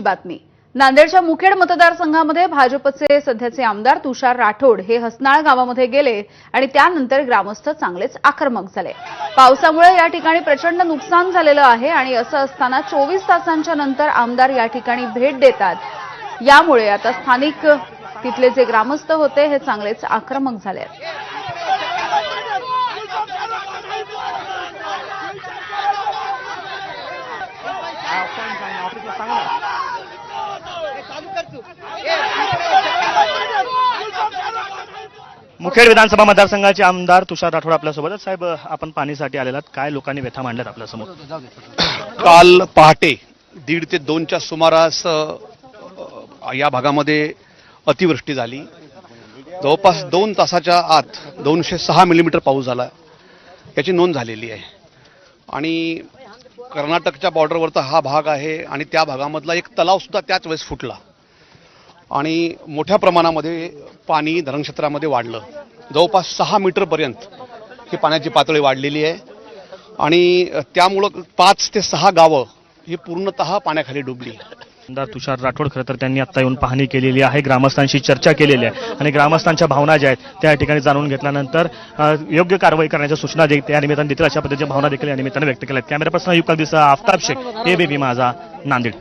बातमी. नांदेडच्या मुखेड मतदारसंघामध्ये भाजपचे सध्याचे आमदार तुषार राठोड हे हसनाळ गावामध्ये गेले आणि त्यानंतर ग्रामस्थ चांगलेच आक्रमक झाले. पावसामुळे या ठिकाणी प्रचंड नुकसान झालेलं आहे आणि असं असताना चोवीस तासांच्या नंतर आमदार या ठिकाणी भेट देतात. यामुळे आता स्थानिक तिथले जे ग्रामस्थ होते हे चांगलेच आक्रमक झाले आहेत. मुखेड विधानसभा मतदारसंघाचे आमदार तुषार राठोड आपल्यासोबत साहेब आपण पाणीसाठी आलेलात. काय लोकांनी व्यथा मांडल्यात आपल्यासमोर? काल पहाटे दीड ते दोनच्या सुमारास या भागामध्ये अतिवृष्टी झाली. जवळपास दोन तासाच्या आत दोनशे सहा मिलीमीटर पाऊस झाला. याची नोंद झालेली आहे. आणि कर्नाटकच्या बॉर्डरवरचा हा भाग आहे आणि त्या भागामधला एक तलावसुद्धा त्याच वेळेस फुटला. आणि मोठ्या प्रमाणामध्ये पाणी धरणक्षेत्रामध्ये वाढलं. जवळपास सहा मीटरपर्यंत ही पाण्याची पातळी वाढलेली आहे. आणि त्यामुळं पाच ते सहा गावं ही पूर्णतः पाण्याखाली डुबली. आमदार तुषार राठोड खरं तर त्यांनी आता येऊन पाहणी केलेली आहे ग्रामस्थांशी चर्चा केलेली आहे. आणि ग्रामस्थांच्या भावना ज्या आहेत त्या ठिकाणी जाणून घेतल्यानंतर योग्य कारवाई करण्याच्या सूचना दे- त्या निमित्ताने देतील अशा पद्धतीच्या भावना देखील या निमित्ताने व्यक्त केल्या आहेत. कॅमेरा पर्सन युक्त दिसा आफताब शेख ए बी माझा नांदेड.